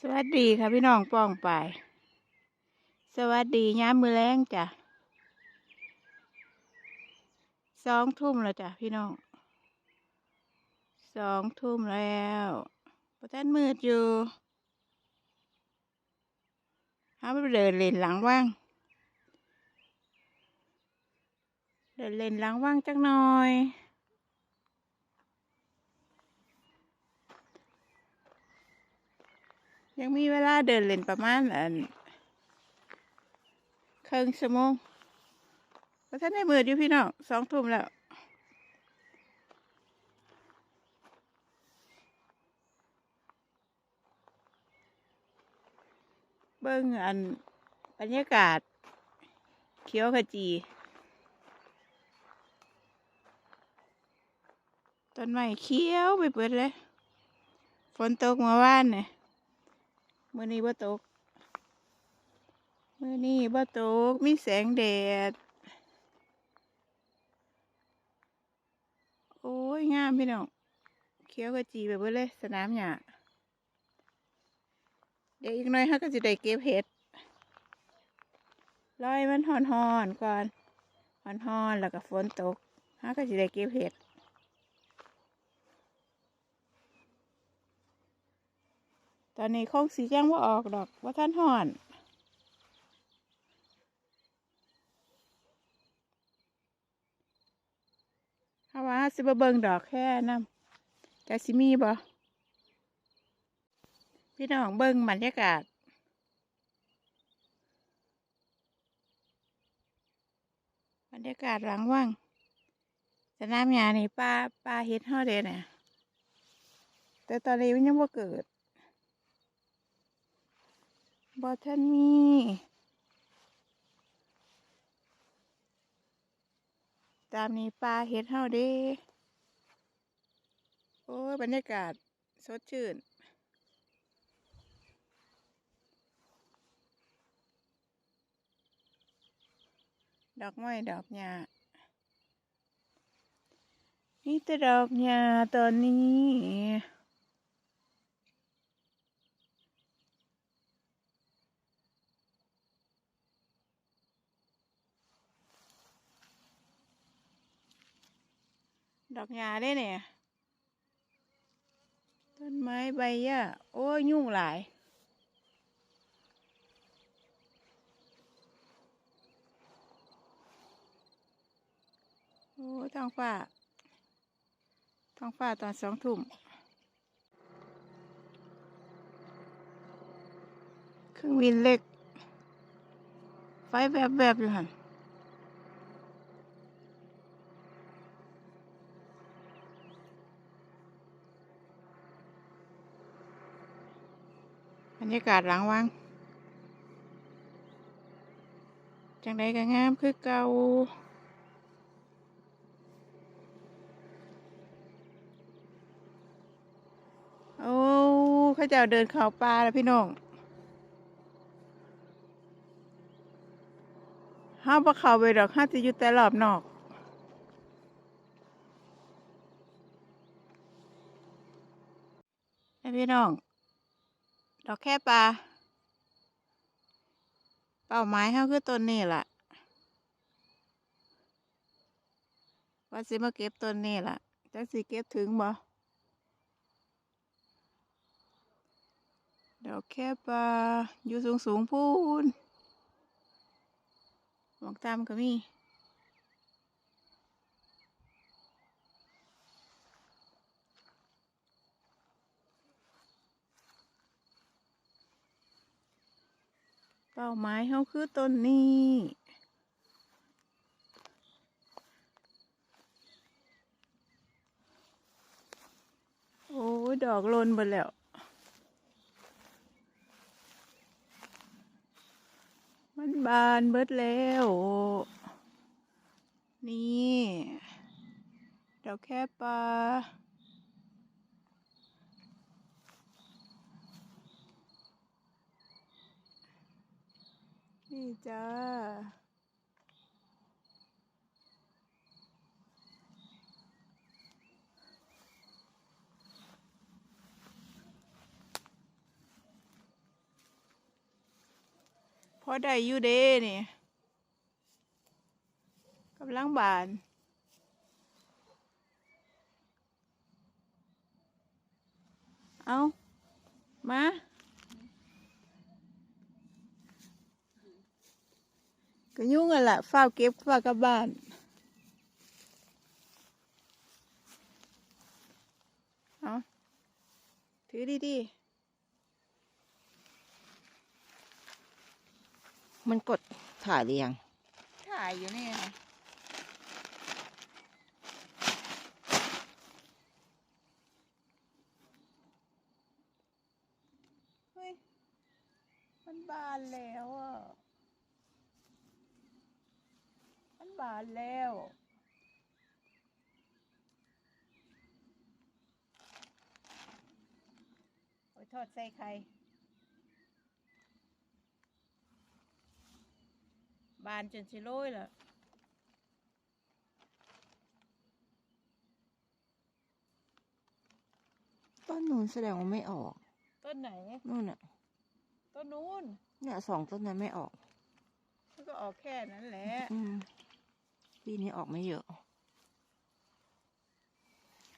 สวัสดีค่ะพี่น้องป้องไป สวัสดีย้ามมือแรงจ้ะสองทุ่มแล้วจ้ะพี่น้องสองทุ่มแล้วประท่านมืดอยู่ห้าไปเดินเล่นหลังว่าง เดินเล่นหลังว่างจักหน่อย ยังมีเวลาเดินเล่นประมาณอันครึ่งชั่วโมงเพราะท่านได้มืดอยู่พี่น้องสองทุ่มแล้วเบิ่งอันบรรยากาศ เขียวขจี ต้นไม้เขียวไปเปิดเลย ฝนตกเมื่อวานเนี่ย มื่อนี้บ่ตก มื่อนี้บ่ตก มีแสงแดด โอ้ย งามพี่น้อง เขียวกระจีแบบเบิดเลย สนามหญ้าเดี๋ยวอีกหน่อยเขาก็จะได้เก็บเห็ดรอยมันหอนหอนๆก่อนหอนหอนๆแล้วก็ฝนตกเขาก็จะได้เก็บเห็ด ตอนนี้คงสีแจ้งว่าออกดอกว่าท่านห่อนเขาว่าสิบเบิงดอกแค่น้ำจะสิมีบ่พี่น้องเบิงบรรยากาศบรรยากาศหลังว่างสนามหญ้านี่ป้าป้าเฮ็ดเฮาเด้เนี่ยแต่ตอนนี้มันยังบ่เกิด บอท่านมี ตามนี้ปลาเห็ดเฮาเด้โอ้ยบรรยากาศสดชื่น ดอกไม้ดอกหญ้านี่แต่ดอกหญ้าตอนนี้ ดอกหญ้าได้เนี่ย ต้นไม้ใบหญ้าโอ้ยยุ่งหลาย โอ้ท้องฟ้าท้องฟ้าตอนสองทุ่มเครื่องบินเล็ก ไฟแวบๆอยู่หัน รรยากาศหลังวัง จังใดก็งามคือเก่าโอ้เขาเจ้าเดินเขาป่าแล้วพี่น้องห้าบ่เขาไปดอกห้าจะอยู่แต่รอบนอกพี่น้อง ดอกแค่ปลา เป้าหมายเขาคือต้นนี้ล่ะ ว่าสิมาเก็บต้นนี้ล่ะจักสิเก็บถึงบ่ดอกแค่ปลาอยู่สูงสูงพูนหมองตามก็มี ป้าหมายเขาคือต้นนี้โอ้ดอกลนหมดแล้วมันบานเบิดแล้ว นี่ดอกแค่ปลา นี่จ้า พอได้อยู่เด้นี่กำลังบานเอามา ก็ยุ่งกันละฝ้าวเก็บฝ้าวกลับบ้าน เอาถือดีมันกดถ่ายหรือยัง ถ่ายอยู่นี่ค่ะเฮ้ยมันบานแล้วอะ มัน บานแล้ว โอ้ยทอดใส่ไข่บานจนสิโรยเหรอต้นนู้นแสดงว่าไม่ออก ต้นไหน นู่นอะ ต้นนู้น เนี่ยสองต้นนั้นไม่ออก มันก็ออกแค่นั้นแหละ อืม ปีนี้ออกไม่เยอะ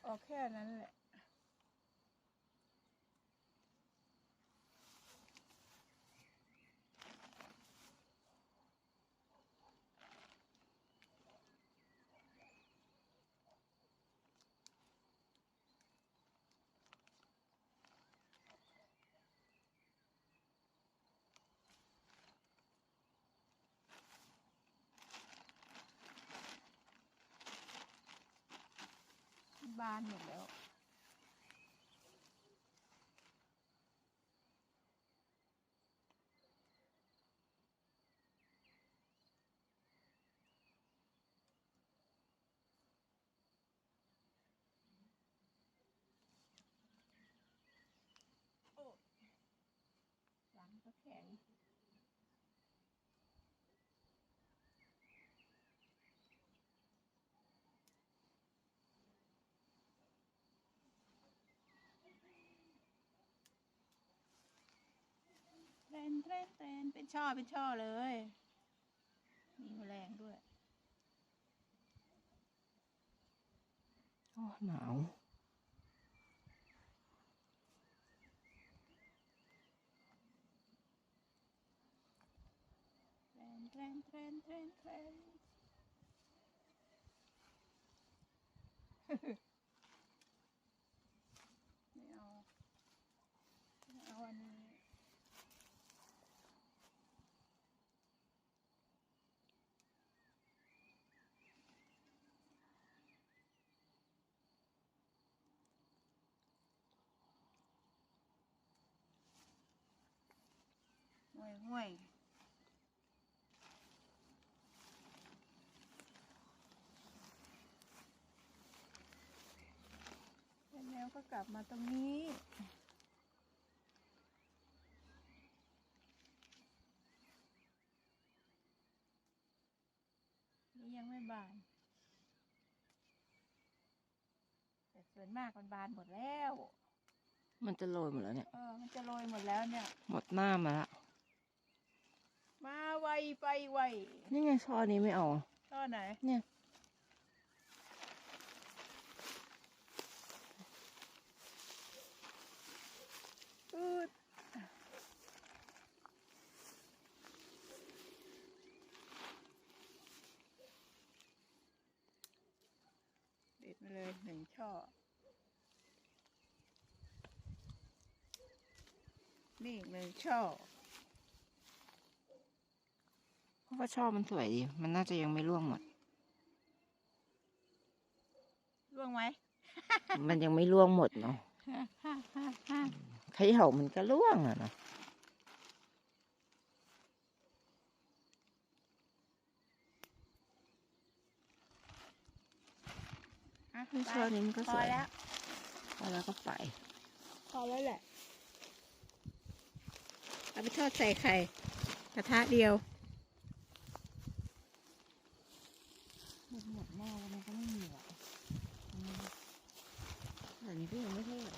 ออกแค่นั้นแหละ บานหมดแล้ว เทรนเทรนเทรนเป็นช่อเป็นช่อเลย มีแมลงด้วยโอ้หนาวเทรนเทรนเทรนเทรนเทรน ไม่เอาไม่เอาอันนี้ ห่วยห่วยเสร็จแล้วก็กลับมาตรงนี้นี่ยังไม่บาน แต่ส่วนมากมันบานหมดแล้ว มันจะโรยหมดแล้วเนี่ย เออ มันจะโรยหมดแล้วเนี่ย หมดหน้ามาละ มาไวไปไวนี่ไงช่อนี้ไม่ออกช่อไหน เนี่ย อืดเด็ดมาเลยหนึ่งช่อ นี่อีกหนึ่งช่อ เพราะว่าช่อมันสวยดี มันน่าจะยังไม่ร่วงหมด ร่วงไหม มันยังไม่ร่วงหมดเนาะเขย่ามันก็ร่วงอะเนาะอะนี่ไปช่อนี้มันก็พสอวยแล้ว พอแล้วก็ไป พอแล้วแหละ เอาไปทอดใส่ไข่กระทะเดียว หมดหมดหน้าแล้วมันก็ไม่มีหรอกอืมแต่อันนี้ก็ยังไม่เท่าไหร่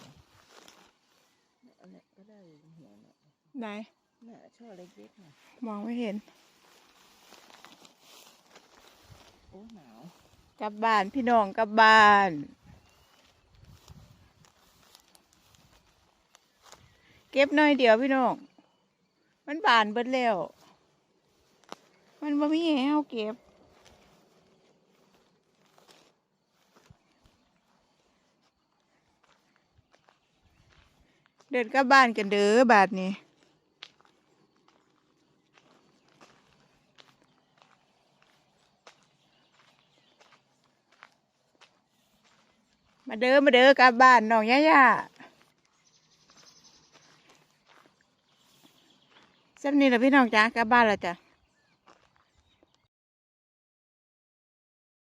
อันนี้ก็ได้หัวเนี่ยไหนน่ะช่อเล็กๆน่ะมองไม่เห็น โอ้หนาวกลับบ้านพี่น้องกลับบ้านเก็บหน่อยเดียวพี่น้อง มันบานเบิดแล้ว มันบ่มีให้เฮาเก็บ ดินกลับบ้านกันเด้อบาดนี้มาเด้อมาเด้อกลับบ้านน้องย่าย่าสักนี้แหละพี่น้องจ้ากลับบ้านแล้วจ้ะ